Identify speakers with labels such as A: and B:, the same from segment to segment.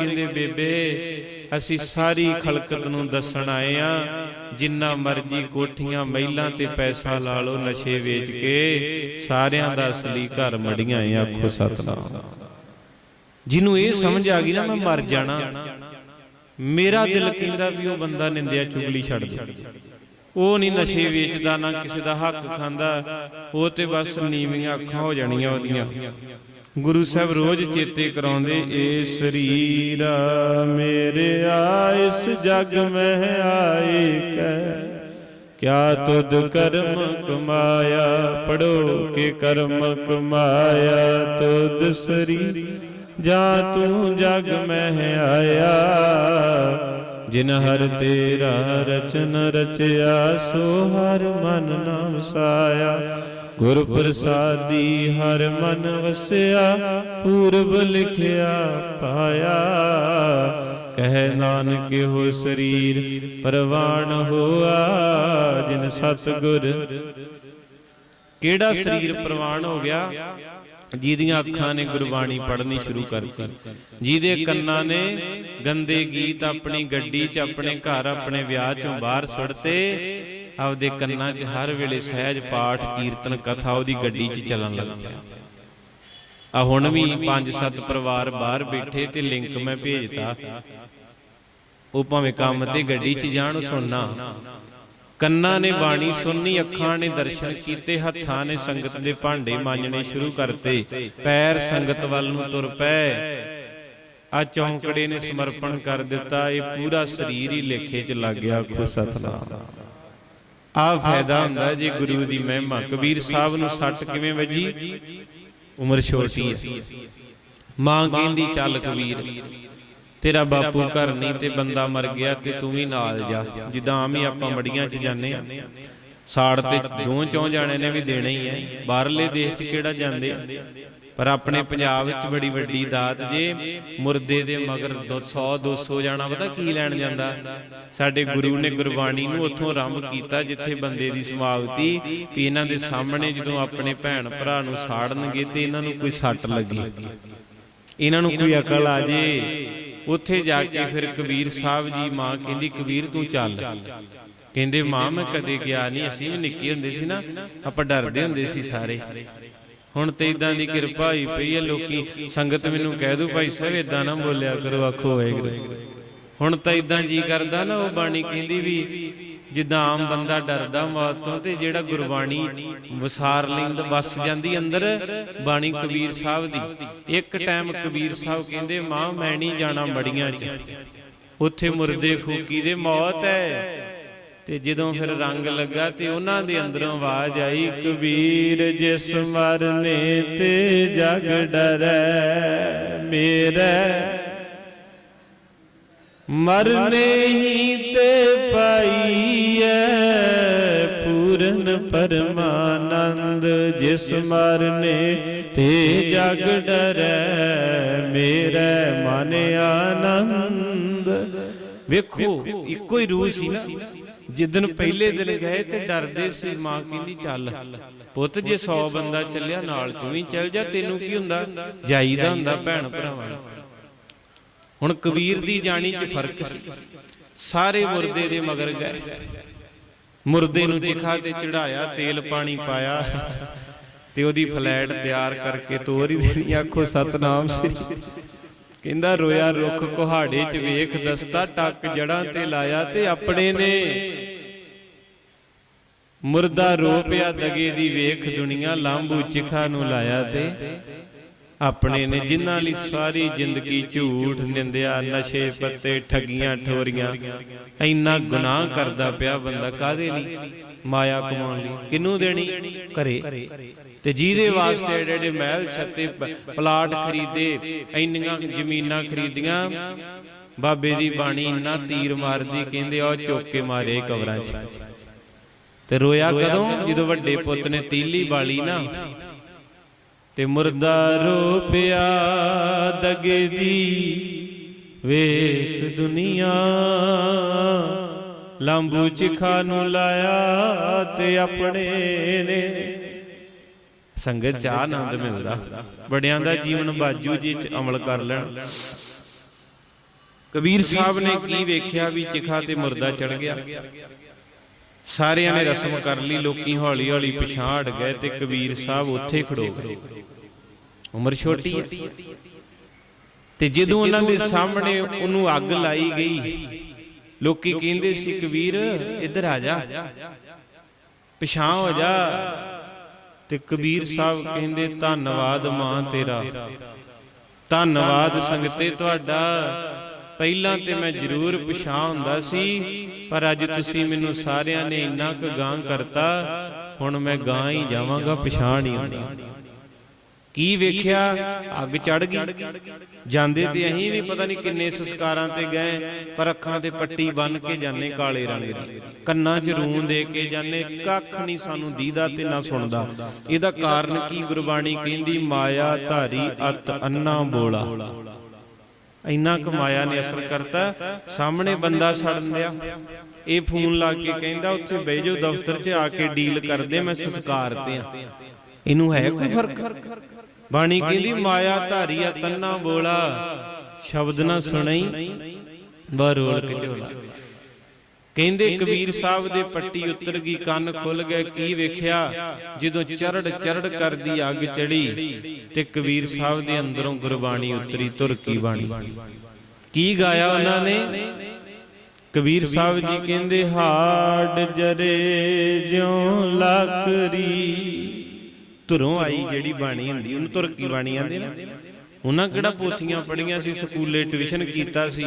A: ਕਹਿੰਦੇ ਬੇਬੇ ਅਸੀਂ ਸਾਰੀ ਖਲਕਤ ਨੂੰ ਦੱਸਣ ਆਏ ਆ। ਜਿੰਨਾ ਮਰਜ਼ੀ ਕੋਠੀਆਂ ਮਹਿਲਾਂ ਤੇ ਪੈਸਾ ਲਾ ਲਓ ਨਸ਼ੇ ਵੇਚ ਕੇ ਸਾਰਿਆਂ ਦਾ ਅਸਲੀ ਘਰ ਮੜੀਆਂ ਏ ਆਖੋ ਸਤਨਾਮ। ਜਿਹਨੂੰ ਇਹ ਸਮਝ ਆ ਗਈ ਨਾ ਮੈਂ ਮਰ ਜਾਣਾ। ਮੇਰਾ ਦਿਲ ਕਹਿੰਦਾ ਵੀ ਉਹ ਬੰਦਾ ਨਿੰਦਿਆ ਚੁਗਲੀ ਛੱਡ ਦੇ। ਉਹ ਨਹੀਂ ਨਸ਼ੇ ਵੇਚਦਾ ਨਾ ਕਿਸੇ ਦਾ ਹੱਕ ਖਾਂਦਾ। ਉਹ ਤੇ ਬਸ ਨੀਵੀਆਂ ਅੱਖਾਂ ਹੋ ਜਾਣੀਆਂ ਉਹਦੀਆਂ। ਗੁਰੂ ਸਾਹਿਬ ਰੋਜ਼ ਚੇਤੇ ਕਰਾਉਂਦੇ, ਏ ਸਰੀਰਾ ਮੇਰੇ ਆਇਸ ਇਸ ਜਗ ਮਹਿ ਆਏ ਕੈ। ਕਿਆ ਤੁਧ ਕਰਮ ਕਮਾਇਆ, ਪੜੋ ਕੇ ਕਰਮ ਕਮਾਇਆ। ਤੁਧ ਸਰੀ ਜਾਂ ਤੂੰ ਜਗ ਮਹਿ ਆਇਆ। ਜਿਨ ਹਰ ਤੇਰਾ ਰਚਨ ਰਚਿਆ, ਸੋ ਹਰ ਮਨ ਨਾ ਸਾਇਆ ਗੁਰ ਪ੍ਰਸਾਦੀ ਹਰ ਮਨ ਵਸਿਆ, ਪੂਰਬ ਲਿਖਿਆ ਪਾਇਆ। ਕਹਿ ਨਾਨਕ ਹੋ ਸਰੀਰ ਪਰਵਾਣ ਹੋਆ, ਜਿਨ ਸਤਗੁਰ। ਕਿਹੜਾ ਸਰੀਰ ਪ੍ਰਵਾਣ ਹੋ ਗਿਆ? ਜਿਹਦੀਆਂ ਅੱਖਾਂ ਨੇ ਗੁਰਬਾਣੀ ਪੜ੍ਹਨੀ ਸ਼ੁਰੂ ਕਰਤੀ। ਜਿਹਦੇ ਕੰਨਾਂ ਨੇ ਗੰਦੇ ਗੀਤ ਆਪਣੀ ਗੱਡੀ 'ਚ ਆਪਣੇ ਘਰ, ਆਪਣੇ ਵਿਆਹ 'ਚੋਂ ਬਾਹਰ ਸੁੱਟਤੇ ਆਪਦੇ ਕੰਨਾਂ 'ਚ ਹਰ ਵੇਲੇ ਸਹਿਜ ਪਾਠ ਕੀਰਤਨ ਕਥਾ ਉਹਦੀ ਗੱਡੀ 'ਚ ਚੱਲਣ ਲੱਗ ਪਿਆ ਆ ਹੁਣ ਵੀ ਪੰਜ ਸੱਤ ਪਰਿਵਾਰ ਬਾਹਰ ਬੈਠੇ ਤੇ ਲਿੰਕ ਮੈਂ ਭੇਜਤਾ। ਉਹ ਭਾਵੇਂ ਕੰਮ ਤੇ ਗੱਡੀ 'ਚ ਜਾਣ ਸੁਣਨਾ। ਕੰਨਾਂ ਨੇ ਬਾਣੀ ਸੁਣਨੀ ਅੱਖਾਂ ਨੇ ਦਰਸ਼ਨ ਕੀਤੇ ਹੱਥਾਂ ਨੇ ਸੰਗਤ ਦੇ ਭਾਂਡੇ ਮਾਂਜਣੇ ਸ਼ੁਰੂ ਕਰਤੇ। ਪੈਰ ਸੰਗਤ ਵੱਲ ਨੂੰ ਤੁਰ ਪਏ। ਆ ਚੌਂਕੜੇ ਨੇ ਸਮਰਪਣ ਕਰ ਦਿੱਤਾ। ਇਹ ਪੂਰਾ ਸਰੀਰ ਹੀ ਲੇਖੇ 'ਚ ਲੱਗ ਗਿਆ। ਆਖੋ ਸਤਨਾਮ। ਆ ਫਾਇਦਾ ਹੁੰਦਾ ਜੇ ਗੁਰੂ ਦੀ ਮਹਿਮਾ। ਕਬੀਰ ਸਾਹਿਬ ਨੂੰ ਸੱਟ ਕਿਵੇਂ ਵੱਜੀ? ਉਮਰ ਛੋਟੀ ਹੈ ਮਾਂ ਕਹਿੰਦੀ, ਚੱਲ ਕਬੀਰ, ਤੇਰਾ ਬਾਪੂ ਘਰ ਨਹੀਂ ਤੇ ਬੰਦਾ ਮਰ ਗਿਆ ਤੇ ਤੂੰ ਵੀ ਨਾਲ ਜਾ। ਜਿੱਦਾਂ ਆਮ ਹੀ ਆਪਾਂ ਮੜੀਆਂ 'ਚ ਜਾਂਦੇ ਆ। ਸਾੜ ਤੇ ਦੋ ਚੌਂ ਜਾਣੇ ਨੇ ਵੀ ਦੇਣਾ ਹੀ ਹੈ ਬਾਹਰਲੇ ਦੇਸ਼ 'ਚ ਕਿਹੜਾ ਜਾਂਦੇ ਆ? ਪਰ ਆਪਣੇ ਪੰਜਾਬ ਵਿੱਚ ਬੜੀ ਵੱਡੀ ਦਾਤ ਜੇ ਮੁਰਦੇ ਦੇ ਮਗਰ 100 200 ਜਾਣਾ, ਪਤਾ ਕੀ ਲੈਣ ਜਾਂਦਾ? ਸਾਡੇ ਗੁਰੂ ਨੇ ਗੁਰਬਾਣੀ ਨੂੰ ਉੱਥੋਂ ਆਰੰਭ ਕੀਤਾ, ਜਿੱਥੇ ਬੰਦੇ ਦੀ ਸਮਾਪਤੀ ਵੀ ਇਹਨਾਂ ਦੇ ਸਾਹਮਣੇ ਜਦੋਂ ਆਪਣੇ ਭੈਣ ਭਰਾ ਨੂੰ ਸਾੜਨਗੇ ਤੇ ਇਹਨਾਂ ਨੂੰ ਕੋਈ ਸੱਟ ਲੱਗੇ। ਇਹਨਾਂ ਨੂੰ ਕੋਈ ਅਕਲ ਆ ਜੇ। ਉੱਥੇ ਜਾ ਕੇ ਫਿਰ ਕਬੀਰ ਸਾਹਿਬ ਜੀ ਮਾਂ ਕਹਿੰਦੀ, ਕਬੀਰ, ਤੂੰ ਚੱਲ। ਕਹਿੰਦੇ, ਮਾਂ, ਮੈਂ ਕਦੇ ਗਿਆ ਨਹੀਂ। ਅਸੀਂ ਵੀ ਨਿੱਕੇ ਹੁੰਦੇ ਸੀ ਨਾ। ਆਪਾਂ ਡਰਦੇ ਹੁੰਦੇ ਸੀ ਸਾਰੇ। ਹੁਣ ਤੇ ਇਦਾਂ ਦੀ ਕਿਰਪਾ ਹੋਈ ਪਈ ਹੈ ਲੋਕੀ। ਸੰਗਤ ਮੈਨੂੰ ਕਹਿ ਦੂ ਭਾਈ ਸਾਹਿਬ ਇਦਾਂ ਨਾ ਬੋਲਿਆ ਕਰੋ ਆਖੋ ਵਾਹਿਗੁਰੂ। ਹੁਣ ਤਾਂ ਇਦਾਂ ਜੀ ਕਰਦਾ ਨਾ ਉਹ ਬਾਣੀ ਕਹਿੰਦੀ ਵੀ ਜਿੱਦਾਂ ਆਮ ਬੰਦਾ ਡਰਦਾ ਮੌਤ ਤੋਂ ਤੇ ਜਿਹੜਾ ਗੁਰਬਾਣੀ ਵਸਾਰ ਲੈਂਦਾ ਵਸ ਜਾਂਦੀ ਅੰਦਰ ਬਾਣੀ ਕਬੀਰ ਸਾਹਿਬ ਦੀ। ਇੱਕ ਟਾਈਮ ਕਬੀਰ ਸਾਹਿਬ ਕਹਿੰਦੇ ਮਾਂ ਮੈਂ ਨਹੀਂ ਜਾਣਾ ਮੜੀਆਂ 'ਚ। ਉੱਥੇ ਮੁਰਦੇ ਫੂਕੀ ਦੇ ਮੌਤ ਹੈ। ਤੇ ਜਦੋਂ ਫਿਰ ਰੰਗ ਲੱਗਾ ਤੇ ਉਹਨਾਂ ਦੇ ਅੰਦਰੋਂ ਆਵਾਜ਼ ਆਈ ਕਬੀਰ ਜਿਸ ਮਰਨੇ ਤੇ ਜਗ ਡਰੈ, ਮੇਰਾ ਮਰਨੇ ਹੀ ਤੇ ਪਾਈਐ ਪੂਰਨ ਪਰਮਾਨੰਦ, ਜਿਸ ਮਰਨੇ ਤੇ ਜਗ ਡਰੈ, ਮੇਰਾ ਮਨ ਆਨੰਦ। ਵੇਖੋ, ਇੱਕੋ ਹੀ ਰੂਹ ਸੀ ਨਾ। ਜਿੱਦਨ ਪਹਿਲੇ ਦਿਨ ਗਏ ਤੇ ਡਰਦੇ ਸੀ ਮਾਂ ਕਹਿੰਦੀ ਚੱਲ। ਪੁੱਤ ਜੇ 100 ਬੰਦਾ ਚੱਲਿਆ ਨਾਲ ਤੂੰ ਵੀ ਚੱਲ ਜਾ ਤੈਨੂੰ ਕੀ ਹੁੰਦਾ? ਜਾਈਦਾ ਹੁੰਦਾ ਭੈਣ ਭਰਾਵਾਂ ਹੁਣ ਕਬੀਰ ਦੀ ਜਾਣੀ 'ਚ ਫ਼ਰਕ ਸੀ। ਸਾਰੇ ਮੁਰਦੇ ਦੇ ਮਗਰ ਗਏ। ਮੁਰਦੇ ਨੂੰ ਚਿਖਾ ਤੇ ਚੜਾਇਆ ਤੇਲ ਪਾਣੀ ਪਾਇਆ। ਤੇ ਉਹਦੀ ਫਲੈਟ ਤਿਆਰ ਕਰਕੇ ਤੋਰ ਹੀ ਦੇਣੀ ਆਖੋ ਸਤਨਾਮ ਸ੍ਰੀ। ਕਹਿੰਦਾ ਰੋਇਆ ਰੁੱਖ ਕੁਹਾੜੇ 'ਚ ਵੇਖ ਦਸਤਾ ਟੱਕ ਜੜਾਂ ਤੇ ਲਾਇਆ ਤੇ ਆਪਣੇ ਨੇ ਮੁਰਦਾ ਰੋ ਪਿਆ ਦਗੇ ਦੀ ਵੇਖ ਦੁਨੀਆ ਲਾਂਬੂ ਚਿਖਾ ਨੂੰ ਲਾਇਆ ਤੇ ਆਪਣੇ ਨੇ ਜਿਨ੍ਹਾਂ ਲਈ ਸਾਰੀ ਜ਼ਿੰਦਗੀ ਝੂਠ ਨਿੰਦਿਆ, ਨਸ਼ੇ ਪੱਤੇ, ਠੱਗੀਆਂ, ਠੋਰੀਆਂ, ਇੰਨਾ ਗੁਨਾਹ ਕਰਦਾ ਪਿਆ ਬੰਦਾ ਕਾਦੇ ਲਈ? ਮਾਇਆ ਕਮਾਉਣ ਲਈ। ਕਿਨੂੰ ਦੇਣੀ? ਘਰੇ। ਤੇ ਜਿਹਦੇ ਵਾਸਤੇ ਏਡੇ ਮਹਿਲ ਛੱਤੇ ਪਲਾਟ ਖਰੀਦੇ, ਇੰਨੀਆਂ ਜ਼ਮੀਨਾਂ ਖਰੀਦੀਆਂ, ਬਾਬੇ ਦੀ ਬਾਣੀ ਇੰਨਾ ਤੀਰ ਮਾਰਦੀ, ਕਹਿੰਦੇ ਉਹ ਚੁੱਕ ਕੇ ਮਾਰੇ ਕਬਰਾਂ 'ਚ। ਤੇ ਰੋਇਆ ਕਦੋਂ? ਜਦੋਂ ਵੱਡੇ ਪੁੱਤ ਨੇ ਤੀਲੀ ਬਾਲੀ ਨਾ। ਤੇ ਮੁਰਦਾ ਰੋ ਪਿਆ ਦਗੇ ਦੀ। ਵੇਖ ਦੁਨੀਆ। ਲੰਬੂ ਚਿਖਾ ਨੂੰ ਲਾਇਆ ਤੇ ਆਪਣੇ ਨੇ। ਸੰਗਤ ਚ ਆਨੰਦ ਮਿਲਦਾ। ਬੜਿਆਂ ਦਾ ਜੀਵਨ ਬਾਜੂ ਜੀ ਚ ਅਮਲ ਕਰ ਲੈਣ। ਕਬੀਰ ਸਾਹਿਬ ਨੇ ਕੀ ਵੇਖਿਆ ਵੀ ਚਿਖਾ ਤੇ ਮੁਰਦਾ ਚੜ ਗਿਆ। ਸਾਰਿਆਂ ਨੇ ਰਸਮ ਕਰ ਲਈ, ਲੋਕੀ ਹੌਲੀ ਹੌਲੀ ਪਿਛਾਂ ਗਏ ਤੇ ਕਬੀਰ ਸਾਹਿਬ ਉੱਥੇ ਖੜੋ ਗਏ। ਉਮਰ ਛੋਟੀ ਹੈ। ਤੇ ਜਦੋਂ ਉਹਨਾਂ ਦੇ ਸਾਹਮਣੇ ਉਹਨੂੰ ਅੱਗ ਲਾਈ ਗਈ, ਲੋਕੀ ਕਹਿੰਦੇ ਸੀ, ਕਬੀਰ, ਇੱਧਰ ਆ ਜਾ। ਪਿਛਾਂ ਹੋ ਜਾ। ਤੇ ਕਬੀਰ ਸਾਹਿਬ ਕਹਿੰਦੇ, ਧੰਨਵਾਦ ਮਾਂ ਤੇਰਾ। ਧੰਨਵਾਦ ਸੰਗਤੇ ਤੁਹਾਡਾ। ਪਹਿਲਾਂ ਤੇ ਮੈਂ ਜ਼ਰੂਰ ਪਿਛਾਂ ਹੁੰਦਾ ਸੀ, ਪਰ ਅੱਜ ਤੁਸੀਂ ਮੈਨੂੰ ਸਾਰਿਆਂ ਨੇ ਇੰਨਾ ਕੁ ਗਾਂ ਕਰਤਾ, ਹੁਣ ਮੈਂ ਗਾਂ ਹੀ ਜਾਵਾਂਗਾ ਪਛਾਣ ਨਹੀਂ ਹੁੰਦਾ। ਕੀ ਵੇਖਿਆ? ਅੱਗ ਚੜ ਗਈ। ਜਾਂਦੇ ਤੇ ਅਹੀਂ ਵੀ ਪਤਾ ਨਹੀਂ ਕਿੰਨੇ ਸੰਸਕਾਰਾਂ ਤੇ ਗਏ, ਪਰ ਅੱਖਾਂ ਤੇ ਪੱਟੀ ਬੰਨ ਕੇ ਜਾਣੇ ਕਾਲੇ ਰੰਗ ਦੀ। ਕੰਨਾਂ 'ਚ ਰੂੰ ਦੇ ਕੇ ਜਾਣੇ ਕੱਖ ਨਹੀਂ ਸਾਨੂੰ ਦੀਦਾ ਤੇ ਨਾ ਸੁਣਦਾ। ਇਹਦਾ ਕਾਰਨ ਕੀ ਗੁਰਬਾਣੀ ਕਹਿੰਦੀ, ਮਾਇਆ ਧਾਰੀ ਅਤ ਅੰਨਾ ਬੋਲਾ। ਇੰਨਾ ਕੁ ਨੇ ਅਸਰ ਕਰਤਾ, ਸਾਹਮਣੇ ਬੰਦਾ ਸੜਨ ਦਿਆ ਇਹ ਫੋਨ ਲਾ ਕੇ ਕਹਿੰਦਾ, ਉੱਥੇ ਬਹਿ ਜਾਓ, ਦਫ਼ਤਰ 'ਚ ਆ ਕੇ ਡੀਲ ਕਰਦੇ, ਮੈਂ ਸੰਸਕਾਰ ਤੇ ਆ ਇਹਨੂੰ ਹੈ ਕੋਈ ਫ਼ਰਕ? ਬਾਣੀ ਕਹਿੰਦੀ, ਮਾਇਆ ਧਾਰੀਆ ਤੰਨਾ ਬੋਲਾ, ਸ਼ਬਦ ਨਾ ਸੁਣਈ ਬਰੋਲ ਕਚੋਲਾ ਕਹਿੰਦੇ ਕਬੀਰ ਸਾਹਿਬ ਦੇ ਪੱਟੀ ਉਤਰ ਗਈ ਕੰਨ ਖੁੱਲ ਗਏ ਕੀ ਵੇਖਿਆ? ਜਦੋਂ ਚਰੜ ਚਰੜ ਕਰਦੀ ਅੱਗ ਚੜੀ ਤੇ ਕਬੀਰ ਸਾਹਿਬ ਦੇ ਅੰਦਰੋਂ ਗੁਰਬਾਣੀ ਉਤਰੀ ਤੁਰਕੀ ਬਾਣੀ। ਕੀ ਗਾਇਆ ਉਹਨਾਂ ਨੇ? ਕਬੀਰ ਸਾਹਿਬ ਜੀ ਕਹਿੰਦੇ ਹਾੜ ਜਰੇ ਜਿਉ ਲੱਕਰੀ ਧੁਰੋਂ ਆਈ ਜਿਹੜੀ ਬਾਣੀ ਹੁੰਦੀ ਉਹਨੂੰ ਤੁਰਕੀ ਬਾਣੀ ਆਂਦੇ ਨਾ? ਉਹਨਾਂ ਕਿਹੜਾ ਪੋਥੀਆਂ ਪੜੀਆਂ ਸੀ? ਸਕੂਲੇ ਟਿਊਸ਼ਨ ਕੀਤਾ ਸੀ।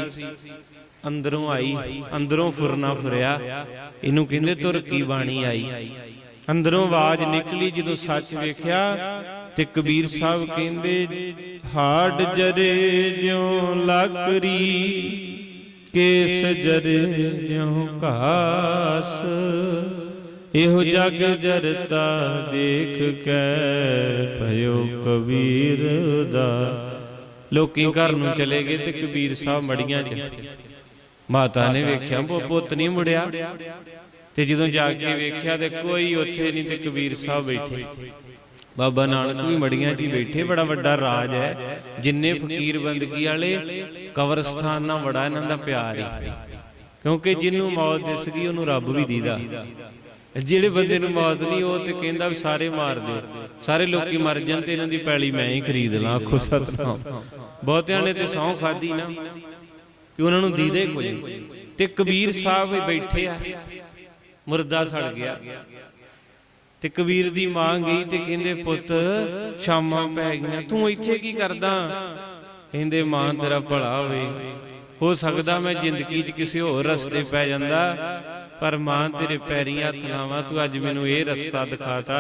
A: ਅੰਦਰੋਂ ਆਈ, ਅੰਦਰੋਂ ਫੁਰਨਾ ਫੁਰਿਆ। ਇਹਨੂੰ ਕਹਿੰਦੇ ਤੁਰ ਕੀ ਬਾਣੀ ਆਈ। ਅੰਦਰੋਂ ਆਵਾਜ਼ ਨਿਕਲੀ ਜਦੋਂ ਸੱਚ ਵੇਖਿਆ ਤੇ ਕਬੀਰ ਸਾਹਿਬ ਕਹਿੰਦੇ, ਹਾੜ ਜਰੇ ਜਿਉ ਲੱਕਰੀ, ਕੇਸ ਜਰੇ ਜਿਉ ਘਾਸ। ਇਹੋ ਜਗ ਜਰਤਾ ਦੇਖ ਕੇ ਭਇਓ ਕਬੀਰ ਦਾ। ਲੋਕੀ ਘਰ ਨੂੰ ਚਲੇ ਗਏ ਤੇ ਕਬੀਰ ਸਾਹਿਬ ਮੜੀਆਂ 'ਚ। ਮਾਤਾ ਨੇ ਵੇਖਿਆ ਉਹ ਪੁੱਤ ਨਹੀਂ ਮੁੜਿਆ। ਤੇ ਜਦੋਂ ਜਾ ਕੇ ਵੇਖਿਆ ਤੇ ਕੋਈ ਉੱਥੇ ਨਹੀਂ ਤੇ ਕਬੀਰ ਸਾਹਿਬ ਬੈਠੇ। ਬਾਬਾ ਨਾਨਕ ਵੀ ਮੜੀਆਂ 'ਚ ਬੈਠੇ ਬੜਾ ਵੱਡਾ ਰਾਜ ਹੈ। ਜਿੰਨੇ ਫਕੀਰ ਬੰਦਗੀ ਵਾਲੇ ਕਬਰਸਤਾਨ ਨਾਲ ਬੜਾ ਇਹਨਾਂ ਦਾ ਪਿਆਰ ਹੈ। ਕਿਉਂਕਿ ਜਿਹਨੂੰ ਮੌਤ ਦਿਸ ਗਈ ਉਹਨੂੰ ਰੱਬ ਵੀ ਦੀਦਾ। ਜਿਹੜੇ ਬੰਦੇ ਨੂੰ ਮੌਤ ਨਹੀਂ ਉਹ ਤੇ ਕਹਿੰਦਾ ਵੀ ਸਾਰੇ ਮਾਰ ਦਿਓ ਸਾਰੇ ਲੋਕੀ ਮਰ ਜਾਣ ਤੇ ਇਹਨਾਂ ਦੀ ਪੈਲੀ ਮੈਂ ਹੀ ਖਰੀਦ ਲਾਂ ਆਖੋ ਸਤਨਾਮ। ਬਹੁਤਿਆਂ ਨੇ ਤੇ ਸੌਂ ਖਾਦੀ ਨਾ। ਕਿ ਉਹਨਾਂ ਨੂੰ ਦੀਦੇ ਕੁਝ ਤੇ ਕਬੀਰ ਸਾਹਿਬ ਵੀ ਬੈਠੇ ਆ। ਮੁਰਦਾ ਸੜ ਗਿਆ। ਤੇ ਕਬੀਰ ਦੀ ਮਾਂ ਗਈ ਤੇ ਕਹਿੰਦੇ ਪੁੱਤ ਸ਼ਾਮਾਂ ਪੈ ਗਈਆਂ। ਤੂੰ ਇੱਥੇ ਕੀ ਕਰਦਾ? ਕਹਿੰਦੇ ਮਾਂ ਤੇਰਾ ਭਲਾ ਹੋਵੇ ਹੋ ਸਕਦਾ ਮੈਂ ਜ਼ਿੰਦਗੀ 'ਚ ਕਿਸੇ ਹੋਰ ਰਸਤੇ ਪੈ ਜਾਂਦਾ। ਪਰ ਮਾਂ ਤੇਰੇ ਪੈਰੀਂ ਹੱਥ ਲਾਵਾਂ ਤੂੰ ਅੱਜ ਮੈਨੂੰ ਇਹ ਰਸਤਾ ਦਿਖਾਤਾ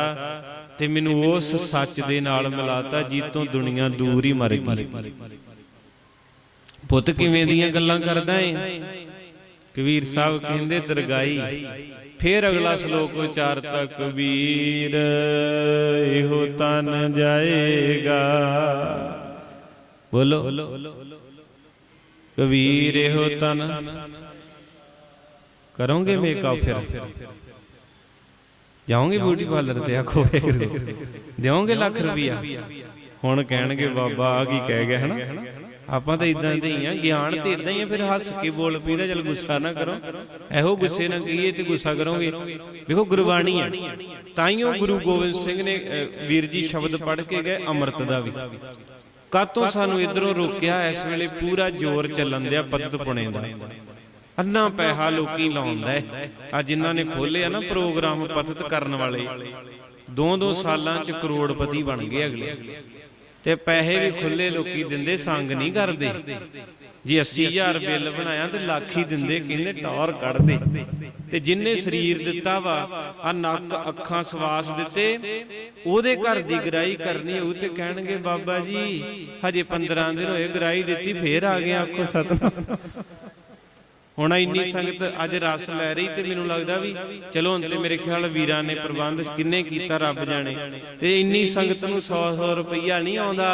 A: ਤੇ ਮੈਨੂੰ ਉਸ ਸੱਚ ਦੇ ਨਾਲ ਮਿਲਾਤਾ ਜੀਤੋਂ ਦੁਨੀਆ ਦੂਰ ਹੀ ਮਰ ਗਈ। ਪੁੱਤ ਕਿਵੇਂ ਦੀਆਂ ਗੱਲਾਂ ਕਰਦਾ ਏ? ਕਬੀਰ ਸਾਹਿਬ ਕਹਿੰਦੇ ਦਰਗਾਈ ਫੇਰ ਅਗਲਾ ਸ਼ਲੋਕ ਉਚਾਰਤਾ ਕਬੀਰ ਇਹੋ ਤਨ ਜਾਏਗਾ। ਬੋਲੋ। ਕਬੀਰ ਇਹੋ ਤਨ। ਕਰੋਗੇ ਮੇਕਅਪ ਫਿਰ? ਜਾਓਗੇ ਬਿਊਟੀ ਪਾਰਲਰ ਤੇ ਆਖੋ ਦਿਓਗੇ ਲੱਖ ਰੁਪਿਆ ਹੁਣ ਕਹਿਣਗੇ ਬਾਬਾ ਆ ਕੀ ਕਹਿ ਗਿਆ ਹਨਾ? ਆਪਾਂ ਤਾਂ ਇਦਾਂ ਦੇ ਹੀ ਆ, ਗਿਆਨ ਤੇ ਇਦਾਂ ਹੀ ਆ, ਫਿਰ ਹੱਸ ਕੇ ਬੋਲ ਪਈਦਾ ਚਲ ਗੁੱਸਾ ਨਾ ਕਰੋ। ਇਹੋ ਗੁੱਸੇ ਨਾਲ ਕਹੀਏ ਤੇ ਗੁੱਸਾ ਕਰੋਗੇ? ਦੇਖੋ ਗੁਰਬਾਣੀ ਆ। ਤਾਈਓ ਗੁਰੂ ਗੋਬਿੰਦ ਸਿੰਘ ਨੇ ਵੀਰ ਜੀ ਸ਼ਬਦ ਪੜ੍ਹ ਕੇ ਗਏ ਅੰਮ੍ਰਿਤ ਦਾ ਵੀ। ਕਾਤੋਂ ਸਾਨੂੰ ਇਧਰੋਂ ਰੋਕਿਆ? ਇਸ ਵੇਲੇ ਪੂਰਾ ਜ਼ੋਰ ਚੱਲਣ ਦਿਆ ਪਤਤ ਪੁਣੇ ਦਾ। ਅੰਨਾ ਪੈਸਾ ਲੋਕੀ ਲਾਉਂਦਾ ਆ ਜਿਨ੍ਹਾਂ ਨੇ ਖੋਲਿਆ ਨਾ ਪ੍ਰੋਗਰਾਮ ਪਤਤ ਕਰਨ ਵਾਲੇ ਦੋ ਦੋ ਸਾਲਾਂ ਚ ਕਰੋੜਪਤੀ ਬਣ ਗਏ ਅਗਲੇ। ਤੇ ਪੈਸੇ ਵੀ ਖੁੱਲੇ ਲੋਕੀ ਦਿੰਦੇ, ਸੰਗ ਨਹੀਂ ਕਰਦੇ। ਜੇ 80000 ਬਿੱਲ ਬਣਾਇਆ ਤੇ ਲੱਖ ਹੀ ਦਿੰਦੇ, ਕਹਿੰਦੇ ਟੌਰ ਕੱਢਦੇ ਤੇ ਜਿੰਨੇ ਸਰੀਰ ਦਿੱਤਾ ਵਾ ਆ ਨੱਕ ਅੱਖਾਂ ਸਵਾਸ ਦਿੱਤੇ, ਉਹਦੇ ਘਰ ਦੀ ਗਰਾਈ ਕਰਨੀ ਹੋਊ ਤੇ ਕਹਿਣਗੇ, ਬਾਬਾ ਜੀ, ਹਜੇ 15 ਦਿਨ ਹੋਏ, ਗਰਾਈ ਦਿੱਤੀ, ਫੇਰ ਆ ਗਏ ਆਖੋ ਸਤਨਾਮ। ਹੁਣ ਇੰਨੀ ਸੰਗਤ ਅੱਜ ਰਸ ਲੈ ਰਹੀ ਤੇ ਮੈਨੂੰ ਲੱਗਦਾ ਵੀ ਚਲੋ ਹੁਣ ਤੇ ਮੇਰੇ ਖਿਆਲ ਵੀਰਾਂ ਨੇ ਪ੍ਰਬੰਧ ਕਿੰਨੇ ਕੀਤਾ ਰੱਬ ਜਾਣੇ। ਤੇ ਇੰਨੀ ਸੰਗਤ ਨੂੰ 100 100 ਰੁਪਈਆ ਨਹੀਂ ਆਉਂਦਾ।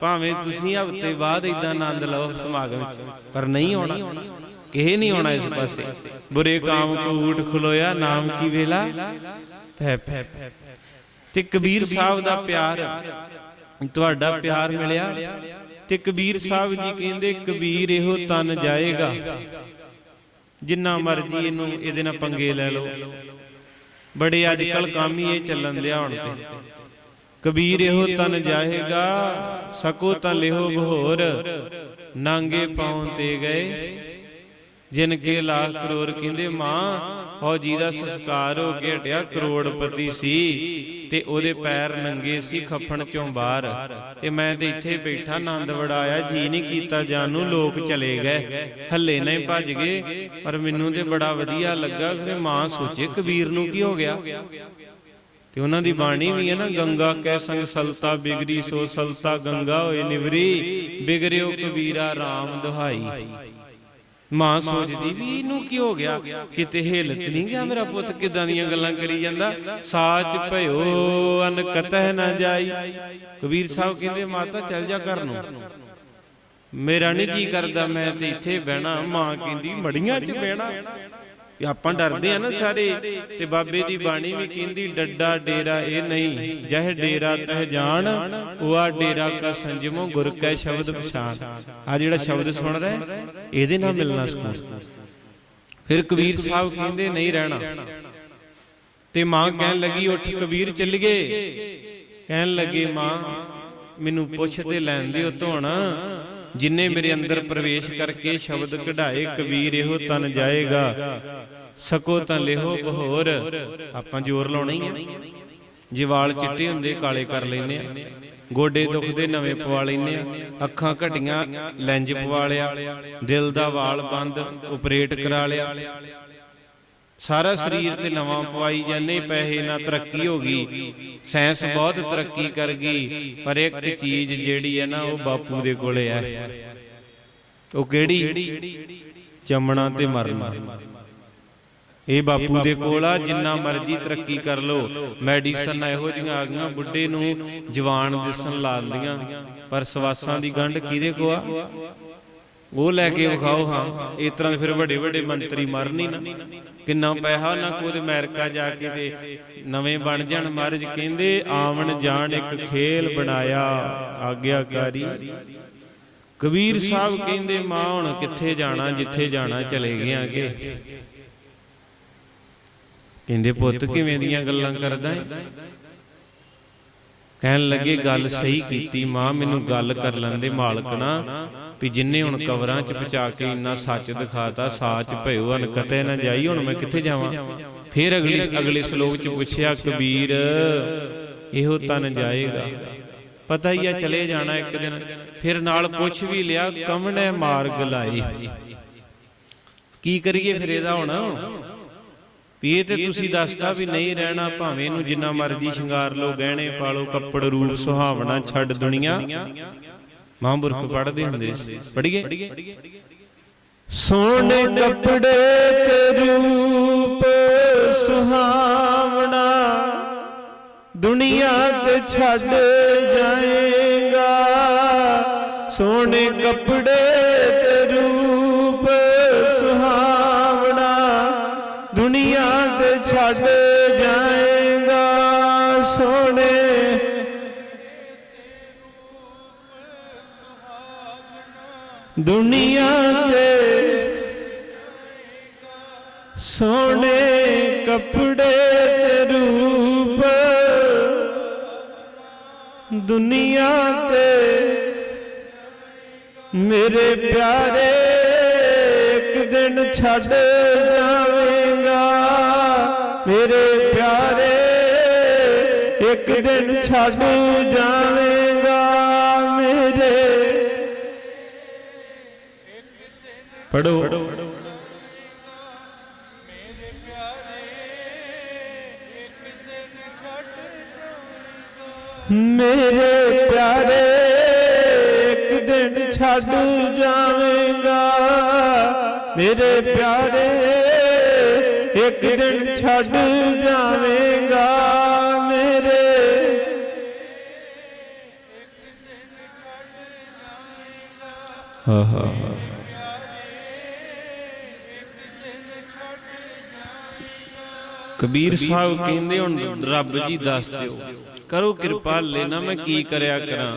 A: ਭਾਵੇਂ ਤੁਸੀਂ ਹਫ਼ਤੇ ਬਾਅਦ ਇਦਾਂ ਆਨੰਦ ਲਓ ਸਮਾਗਮ ਵਿੱਚ, ਪਰ ਨਹੀਂ ਆਉਣਾ। ਕਿਹੇ ਨਹੀਂ ਆਉਣਾ ਇਸ ਪਾਸੇ। ਬੁਰੇ ਕਾਮ ਕੂਟ ਖਲੋਇਆ, ਨਾਮ ਕੀ ਵੇਲਾ? ਪੈ ਪੈ ਤੇ ਕਬੀਰ ਸਾਹਿਬ ਦਾ ਪਿਆਰ, ਤੁਹਾਡਾ ਪਿਆਰ ਮਿਲਿਆ। ਤੇ ਕਬੀਰ ਸਾਹਿਬ ਜੀ ਕਹਿੰਦੇ, ਕਬੀਰ ਇਹੋ ਤਨ ਜਾਏਗਾ। ਜਿੰਨਾ ਮਰਜ਼ੀ ਇਹਨੂੰ ਇਹਦੇ ਨਾਲ ਪੰਗੇ ਲੈ ਲਓ। ਬੜੇ ਅੱਜ ਕੱਲ ਕੰਮ ਹੀ ਇਹ ਚੱਲਣ ਦਿਆ ਹੁਣ ਤੇ। ਕਬੀਰ ਇਹੋ ਤਨ ਜਾਏਗਾ, ਸਕੋ ਤਾਂ ਲਿਹੋ ਬਹੋਰ, ਨਾਂਗੇ ਪਾਉਂ ਤੇ ਗਏ। ਜਿਨ ਕੇ ਲੱਖ ਕਰੋੜ ਕਹਿੰਦੇ, ਮਾਂ ਉਹ ਜੀ ਦਾ ਸੰਸਕਾਰ ਹੋ ਕੇ ਹਟਿਆ ਕਰੋੜਪਤੀ ਸੀ ਤੇ ਉਹਦੇ ਪੈਰ ਨੰਗੇ ਸੀ, ਖੱਫਣ ਚੋਂ ਬਾਹਰ? ਤੇ ਮੈਂ ਤੇ ਇੱਥੇ ਬੈਠਾ, ਆਨੰਦ ਵੜਾਇਆ, ਜੀ ਨਹੀਂ ਕੀਤਾ ਜਾਨ ਨੂੰ, ਲੋਕ ਚਲੇ ਗਏ। ਹੱਲੇ ਨਹੀਂ ਭੱਜ ਗਏ, ਪਰ ਮੈਨੂੰ ਤੇ ਬੜਾ ਵਧੀਆ ਲੱਗਾ ਕਿ ਮਾਂ ਸੋਚੇ, ਕਬੀਰ ਨੂੰ ਕੀ ਹੋ ਗਿਆ? ਤੇ ਉਹਨਾਂ ਦੀ ਬਾਣੀ ਵੀ ਹੈ ਨਾ, ਗੰਗਾ ਕੈ ਸੰਗ ਸਲਤਾ ਬਿਗਰੀ, ਸੋ ਸਲਤਾ ਗੰਗਾ ਹੋਏ ਨਿਵਰੀ, ਬਿਗਰਿਓ ਕਬੀਰਾ RAM ਦੁਹਾਈ। ਮਾਂ ਸੋਚਦੀ ਵੀ ਇਹਨੂੰ ਕੀ ਹੋ ਗਿਆ? ਕਿਤੇ ਹਿਲਤ ਨਹੀਂ ਗਿਆ ਮੇਰਾ ਪੁੱਤ? ਕਿਦਾਂ ਦੀਆਂ ਗੱਲਾਂ ਕਰੀ ਜਾਂਦਾ? ਸਾਚ ਭਇਓ ਅਨ ਕਤਹਿ ਨਾ ਜਾਈ। ਕਬੀਰ ਸਾਹਿਬ ਕਹਿੰਦੇ ਮਾਤਾ ਚੱਲ ਜਾ ਘਰ ਨੂੰ। ਮੇਰਾ ਨਹੀਂ ਜੀ ਕਰਦਾ ਮੈਂ ਤੇ ਇੱਥੇ ਬਹਿਣਾ। ਮਾਂ ਕਹਿੰਦੀ ਮੜੀਆਂ 'ਚ ਬਹਿਣਾ। ਵੀ ਆਪਾਂ ਡਰਦੇ ਆ ਨਾ ਸਾਰੇ, ਤੇ ਬਾਬੇ ਦੀ ਬਾਣੀ ਵੀ ਕਹਿੰਦੀ, ਡੱਡਾ ਡੇਰਾ ਇਹ ਨਹੀਂ, ਜਹ ਡੇਰਾ ਤਹ ਜਾਣ ਉਹ ਡੇਰਾ ਕਾ ਸੰਜਮੋ ਗੁਰ ਕੈ ਸ਼ਬਦ ਪਛਾਣ। ਆ ਜਿਹੜਾ ਸ਼ਬਦ ਸੁਣ ਰਿਹਾ ਇਹਦੇ ਨਾਲ ਮਿਲਣਾ ਸਕੂਨ ਫਿਰ ਕਬੀਰ ਸਾਹਿਬ ਕਹਿੰਦੇ, ਨਹੀਂ ਰਹਿਣਾ। ਤੇ ਮਾਂ ਕਹਿਣ ਲੱਗੀ, ਉੱਠ ਕਬੀਰ, ਚੱਲ ਗਏ। ਕਹਿਣ ਲੱਗੇ, ਮਾਂ, ਮੈਨੂੰ ਪੁੱਛ ਤੇ ਲੈਣ ਦਿਓ ਧੋਣਾ। ਜਿਨੇ ਮੇਰੇ ਅੰਦਰ ਪ੍ਰਵੇਸ਼ ਕਰਕੇ ਸ਼ਬਦ ਕਢਾਏ ਕਬੀਰ ਇਹੋ ਤਨ ਜਾਏਗਾ। ਸਕੋ ਤਾਂ ਲਿਹੋ ਬਹੋਰ। ਆਪਾਂ ਜ਼ੋਰ ਲਾਉਣਾ ਹੀ ਆ। ਜੇ ਵਾਲ ਚਿੱਟੇ ਹੁੰਦੇ ਕਾਲੇ ਕਰ ਲੈਨੇ ਆ। ਗੋਡੇ ਦੁਖਦੇ ਨਵੇਂ ਪਵਾ ਲੈਨੇ ਆ। ਅੱਖਾਂ ਘਟੀਆਂ ਲੈਂਜ ਪਵਾ ਲਿਆ। ਦਿਲ ਦਾ ਵਾਲ ਬੰਦ ਆਪਰੇਟ ਕਰਾ ਲਿਆ। ਸਾਰਾ ਸਰੀਰ ਤੇ ਨਵਾਂ ਪਵਾਈ ਜਾਂਦੇ ਪੈਸੇ ਨਾਲ ਤਰੱਕੀ ਹੋ ਗਈ। ਸਾਇੰਸ ਬਹੁਤ ਤਰੱਕੀ ਕਰ ਗਈ। ਪਰ ਇੱਕ ਚੀਜ਼ ਜਿਹੜੀ ਹੈ ਨਾ ਉਹ ਬਾਪੂ ਦੇ ਕੋਲੇ ਹੈ। ਉਹ ਕਿਹੜੀ? ਚਮਣਾ ਤੇ ਮਰਨਾ। ਇਹ ਬਾਪੂ ਦੇ ਕੋਲ ਆ ਜਿੰਨਾ ਮਰਜ਼ੀ ਤਰੱਕੀ ਕਰ ਲੋ ਮੈਡੀਸਨ ਇਹੋ ਜਿਹੀਆਂ ਆ ਗਈਆਂ ਬੁੱਢੇ ਨੂੰ ਜਵਾਨ ਦਿਸਣ ਲਾ ਦਿੰਦੀਆਂ ਪਰ ਸਵਾਸਾਂ ਦੀ ਗੰਢ ਕਿਹਦੇ ਕੋ ਆ? ਉਹ ਲੈ ਕੇ ਵਿਖਾਓ ਹਾਂ। ਇਸ ਤਰ੍ਹਾਂ ਫਿਰ ਵੱਡੇ ਵੱਡੇ ਮੰਤਰੀ ਮਰਨੀ ਨਾ। ਕਿੰਨਾ ਪੈਸਾ ਨਾ ਕੋ ਅਮਰੀਕਾ ਜਾ ਕੇ ਤੇ ਨਵੇਂ ਬਣ ਜਾਣ ਮਹਾਰਾਜ ਕਹਿੰਦੇ, ਆਵਣ ਜਾਣ ਇੱਕ ਖੇਲ ਬਣਾਇਆ, ਆਗਿਆਕਾਰੀ। ਕਬੀਰ ਸਾਹਿਬ ਕਹਿੰਦੇ, ਮਾਂ ਹੁਣ ਕਿੱਥੇ ਜਾਣਾ, ਜਿੱਥੇ ਜਾਣਾ, ਚਲੇ ਗਏ ਕਹਿੰਦੇ, ਪੁੱਤ ਕਿਵੇਂ ਦੀਆਂ ਗੱਲਾਂ ਕਰਦਾ ਹੈ ਕਹਿਣ ਲੱਗੇ, ਗੱਲ ਸਹੀ ਕੀਤੀ, ਮਾਂ, ਮੈਨੂੰ ਗੱਲ ਕਰ ਲੈਂਦੇ ਮਾਲਕਣਾ ਵੀ ਜਿੰਨੇ ਹੁਣ ਕਵਰਾਂ 'ਚ ਪਚਾ ਕੇ ਇੰਨਾ ਸੱਚ ਦਿਖਾਤਾ, ਸਾਚ ਭਇਓ ਅਨ ਕਤੇ ਨਾ ਜਾਈ, ਹੁਣ ਮੈਂ ਕਿੱਥੇ ਜਾਵਾਂ? ਫਿਰ ਅਗਲੇ ਅਗਲੇ ਸ਼ਲੋਕ 'ਚ ਪੁੱਛਿਆ, ਕਬੀਰ, ਇਹੋ ਤਨ ਜਾਏਗਾ। ਪਤਾ ਹੀ ਆ, ਚਲੇ ਜਾਣਾ ਇੱਕ ਦਿਨ। ਫਿਰ ਨਾਲ ਪੁੱਛ ਵੀ ਲਿਆ, ਕਮਣੇ ਮਾਰਗ ਲਾਈ ਕੀ ਕਰੀਏ ਫਿਰ ਇਹਦਾ ਹੁਣ? ਵੀ ਇਹ ਤੇ ਤੁਸੀਂ ਦੱਸਤਾ ਵੀ ਨਹੀਂ ਰਹਿਣਾ, ਭਾਵੇਂ ਇਹਨੂੰ ਜਿੰਨਾ ਮਰਜ਼ੀ ਸ਼ਿੰਗਾਰ ਲੋ ਗਹਿਣੇ ਪਾ ਲਓ ਕੱਪੜ ਰੂਪ, ਸੁਹਾਵਣਾ, ਛੱਡ ਦੁਨੀਆ। ਮਹਾਂਪੁਰਖ ਪੜ੍ਹਦੇ ਹੁੰਦੇ ਸੀ। ਪੜ੍ਹੀਏ? ਸੋਹਣੇ ਕੱਪੜੇ ਤੇ ਰੂਪ ਸੁਹਾਵਣਾ। ਦੁਨੀਆ ਤੇ ਛੱਡ ਜਾਏਗਾ। ਸੋਹਣੇ ਕੱਪੜੇ ਤੇ ਰੂਪ ਸੁਹਾਵਣਾ। ਦੁਨੀਆ ਤੇ ਛੱਡ ਜਾਏਗਾ। ਸੋਹਣੇ ਦੁਨੀਆ ਤੇ ਸੋਹਣੇ ਕੱਪੜੇ ਤੇ ਰੂਪ, ਦੁਨੀਆ ਤੇ ਮੇਰੇ ਪਿਆਰੇ ਇੱਕ ਦਿਨ ਛੱਡ ਜਾਵੇਂਗਾ। ਮੇਰੇ ਪਿਆਰੇ ਇੱਕ ਦਿਨ ਛੱਡ ਜਾਵੇਂਗਾ। ਪੜੋ ਮੇਰੇ ਪਿਆਰੇ ਇੱਕ ਦਿਨ ਛੱਡ ਜਾਵੇਂਗਾ। ਮੇਰੇ ਪਿਆਰੇ ਇੱਕ ਦਿਨ ਛੱਡ ਜਾਵੇਂਗਾ। ਮੇਰੇ ਹਾਂ ਹਾਂ। ਕਬੀਰ ਸਾਹਿਬ ਕਹਿੰਦੇ ਹੁਣ ਰੱਬ ਜੀ ਦੱਸ ਦਿਓ। ਕਰੋ ਕਿਰਪਾ ਲੈਣਾ ਮੈਂ ਕੀ ਕਰਿਆ ਕਰਾਂ?